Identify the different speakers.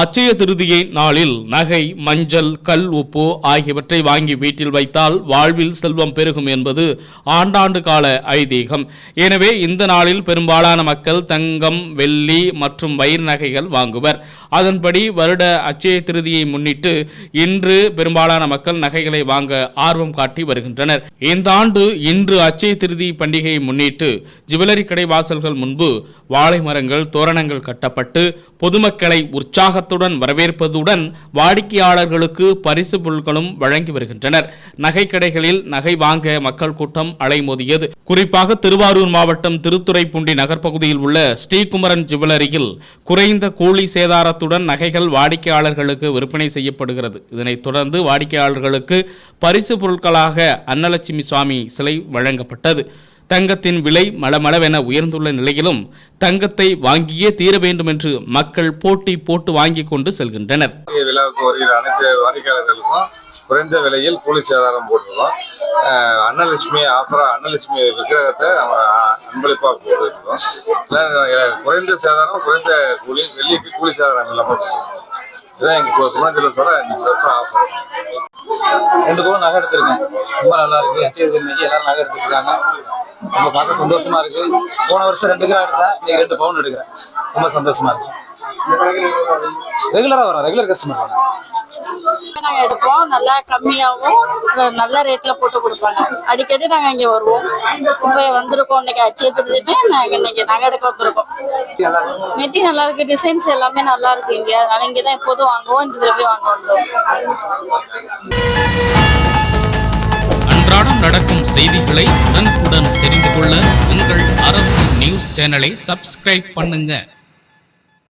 Speaker 1: அச்சய திருதியை நாளில் நகை மஞ்சள் கல் உப்பு ஆகியவற்றை வாங்கி வீட்டில் வைத்தால் வாழ்வில் செல்வம் பெருகும் என்பது ஆண்டாண்டு கால ஐதீகம். எனவே இந்த நாளில் பெரும்பாலான மக்கள் தங்கம் வெள்ளி மற்றும் வயிறு நகைகள் வாங்குவர். அதன்படி வருட அச்சய திருதியை முன்னிட்டு இன்று பெரும்பாலான மக்கள் நகைகளை வாங்க ஆர்வம் காட்டி வருகின்றனர். இந்த ஆண்டு இன்று அச்சய திருதி பண்டிகையை முன்னிட்டு ஜுவல்லரி கடை வாசல்கள் முன்பு வாழை மரங்கள் தோரணங்கள் கட்டப்பட்டு பொதுமக்களை உற்சாகத்துடன் வரவேற்பதுடன் வாடிக்கையாளர்களுக்கு பரிசு பொருட்களும் வழங்கி வருகின்றனர். நகைக்கடைகளில் நகை வாங்க மக்கள் கூட்டம் அலைமோதியது. குறிப்பாக திருவாரூர் மாவட்டம் திருத்துறைப்பூண்டி நகர்ப்பகுதியில் உள்ள ஸ்ரீகுமரன் ஜுவல்லரியில் குறைந்த கூலி சேதாரத்துடன் நகைகள் வாடிக்கையாளர்களுக்கு விற்பனை செய்யப்படுகிறது. இதனைத் தொடர்ந்து வாடிக்கையாளர்களுக்கு பரிசு பொருட்களாக அன்னலட்சுமி சுவாமி சிலை வழங்கப்பட்டது. தங்கத்தின் விலை மளமளவென உயர்ந்துள்ள நிலையிலும் தங்கத்தை வாங்கியே தீர வேண்டும் என்று மக்கள் போட்டி போட்டு வாங்கி கொண்டு செல்கின்றனர்.
Speaker 2: விழாவுக்கு வருகிற அனைத்து வாடிக்கையாளர்களுக்கும் குறைந்த விலையில் கூலி சேதாரம் போட்டுருக்கோம். அன்னலட்சுமி ஆஃபரா அன்னலட்சுமி விக்கிரகத்தை அன்பளிப்பாக போட்டுருக்கோம் குறைந்த சேதாரம் குறைந்த கூலி வெள்ளி கூலி சேதாரம் இல்லாமல் இதான் இதுதான் எங்கள் குணத்தில் இந்த வருஷம் ஆஃபர்
Speaker 3: ரெண்டு பவுன் நகை எடுத்திருக்கேன். ரொம்ப நல்லா இருக்கு. அச்சய இன்னைக்கு எல்லாரும் நகை எடுத்துருக்காங்க ரொம்ப பார்க்க சந்தோஷமா இருக்கு. போன வருஷம் ரெண்டு கிலோ எடுத்தேன். இன்னைக்கு ரெண்டு பவுன் எடுக்கிறேன். ரொம்ப சந்தோஷமா இருக்கு. ரெகுலரா வரோம். ரெகுலர் கஸ்டமர்
Speaker 4: நாங்க எடுப்போம். நல்லா கம்மியாகவும் நல்ல ரேட்ல போட்டு கொடுப்பாங்க. அடிக்கடி நாங்க இங்க வருவோம். இப்போ வந்திருக்கோம். இன்னைக்கு அச்சயத்துக்கு நாங்க இன்னைக்கு நகை எடுக்க வந்திருக்கோம். மெட்டி நல்லா இருக்கு. டிசைன்ஸ் எல்லாமே நல்லா இருக்கு இங்க. அதனால இங்கே தான் எப்போதும் வாங்குவோம். இந்த போய் வாங்குவோம்.
Speaker 1: அன்றாடம் நடக்கும் செய்திகளை உடனுக்குடன் தெரிந்து கொள்ள உங்கள் அரசு நியூஸ் சேனலை சப்ஸ்கிரைப் பண்ணுங்க.